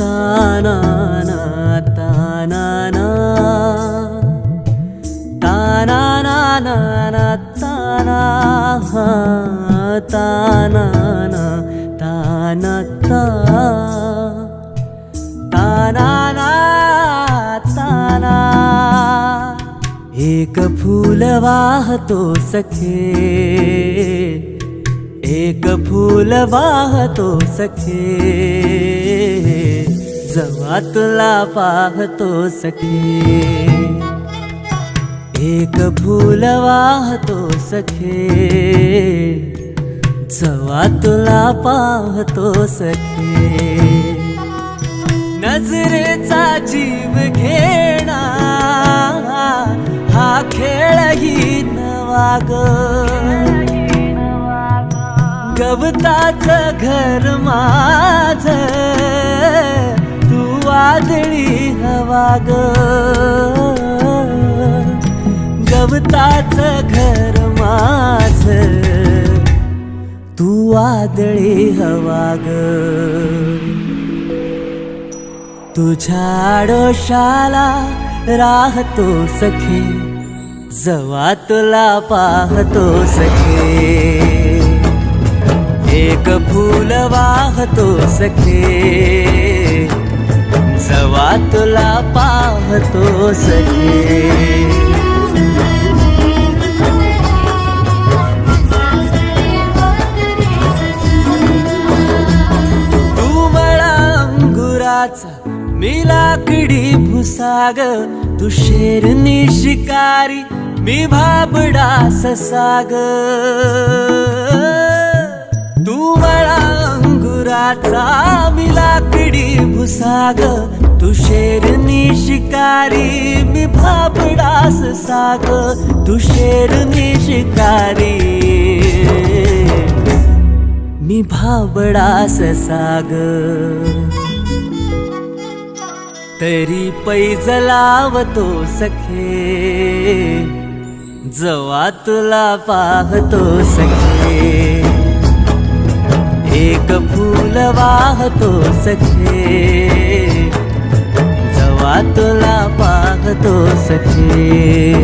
ताना तना तना तारा ताना ताना तार तना। एक फुल वा सखे एक फूल वाहतो सखे। जवा तुला पाहतो सखे. एक भूल वाहतो सखे. जवा तुला पाहतो सखे. नजरेचा जीव घेणा हा खेळही नवा ग गवताच घर माझ वादळी हवा ग. गवताच घर माझ. तू वादळी हवा ग. तुझ्या आडोशाला राहतो सखे. जवा तुला पाहतो सखे. एक फूल वाहतो सखे. जवा तुला पाहतो सखे तू मला अंगुराचा मी लाकडी भुसाग तू शेरनी शिकारी मी भाबडा ससाग. तू मला अंगुराचा मी लाकडी भुसाग. तू शेरनी शिकारी मी भाबडास साग. तू शेरनी शिकारी मी भाबडास साग. तरी पैज लावतो सखे जवा तुला पाहतो सखे. फूल वाहतो सखे जवा तुला पाहतो सखे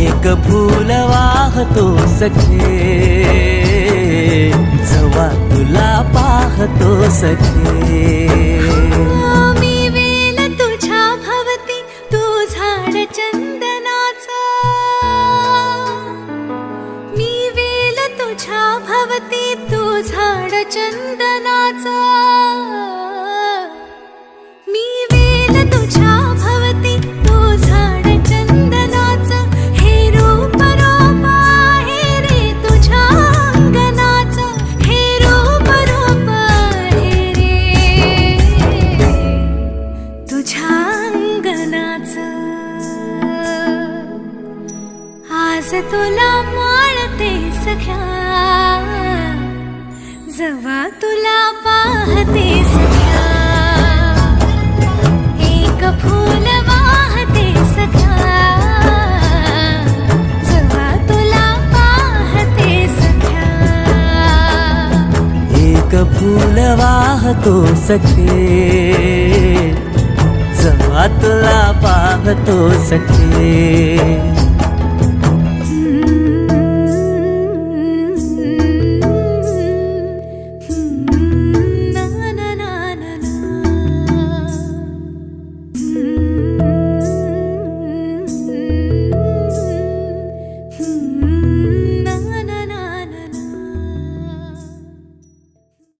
एक फूल वाहतो सखे. जवा तुला पाहतो सखे. मी आज तुला माळते सख्या जवा तुला पाहते सख्या. एक फूल वाहते सख्या जवा तुला पाहते सख्या. एक फूल वाहतो सखे जवा तुला पाहतो सखे.